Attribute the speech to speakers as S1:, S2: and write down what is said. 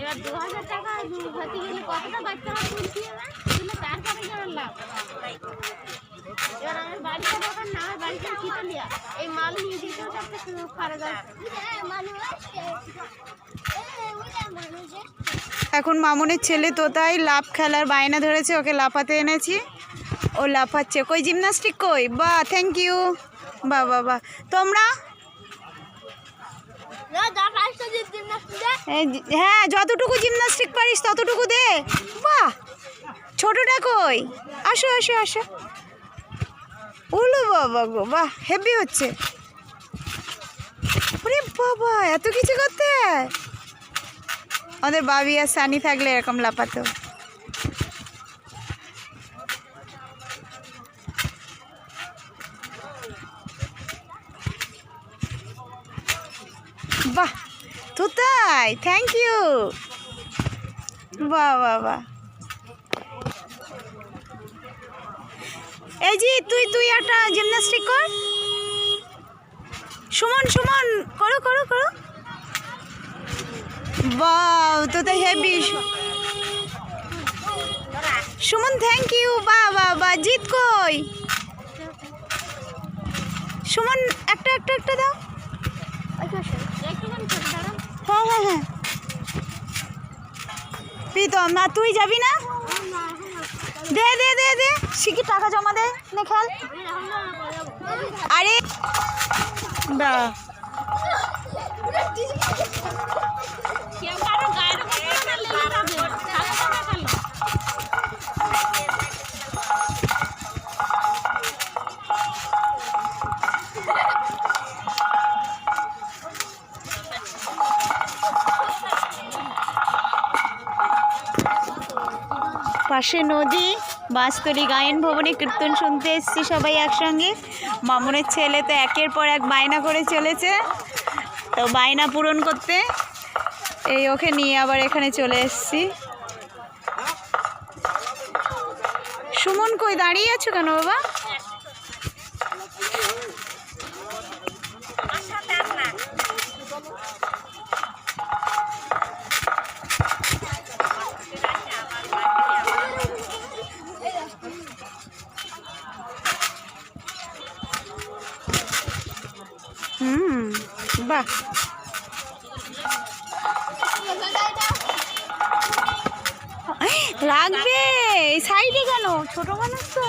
S1: এবার দু হাজার টাকা গেলে কতটা তুলছি এবার? লাভ। এবার আমার বাড়িতে দোকান না এই মাল নিয়ে তো
S2: এখন মামুনের ছেলে তোতাই লাফ খেলার বায়না ধরেছে, ওকে লাফাতে এনেছি। ও লাফাচ্ছে। কই জিমনাস্টিক কই? বাহ থ্যাংক ইউ বাহ বাহ তোমরা? হ্যাঁ যতটুকু জিমনাস্টিক পারিস ততটুকু দে। বাহ ছোটটা কই? আসো আসো আসো। ওলো বাবা গো বাহ হেভি হচ্ছে। ওরে বাবা এত কিছু করতে আমাদের বাবি আর সানি থাকলে এরকম লাফাতো। বাহ, তো তাই থ্যাংক ইউ বাহ বাহ বাহ। এই যে, তুই তুই একটা জিমনাস্টিক কর। সুমন সুমন, করো করো করো। বাহ, তো তো হেভি সুমন থ্যাংক ইউ বাহ বাহ বাহ, জিত কই? সুমন, একটা একটা একটা দাও
S1: একটুখানি ছোট দাঁড়াও
S2: হ্যাঁ হ্যাঁ হ্যাঁ প্রীতম না তুই যাবি না? দে দে দে দে। শিখি টাকা জমা দে নে খেল। আরে। বা পাশে নদী বাঁশতলি গায়ন ভবনে কীর্তন শুনতে এসছি সবাই একসঙ্গে। মামনের ছেলে তো একের পর এক বায়না করে চলেছে। তো বায়না পূরণ করতে এই ওকে নিয়ে আবার এখানে চলে এসেছি। সুমন কই, দাঁড়িয়ে আছো কেন বাবা? হুম বাহ। লাগবে সাইডে কেন? ছোট মানুষ তো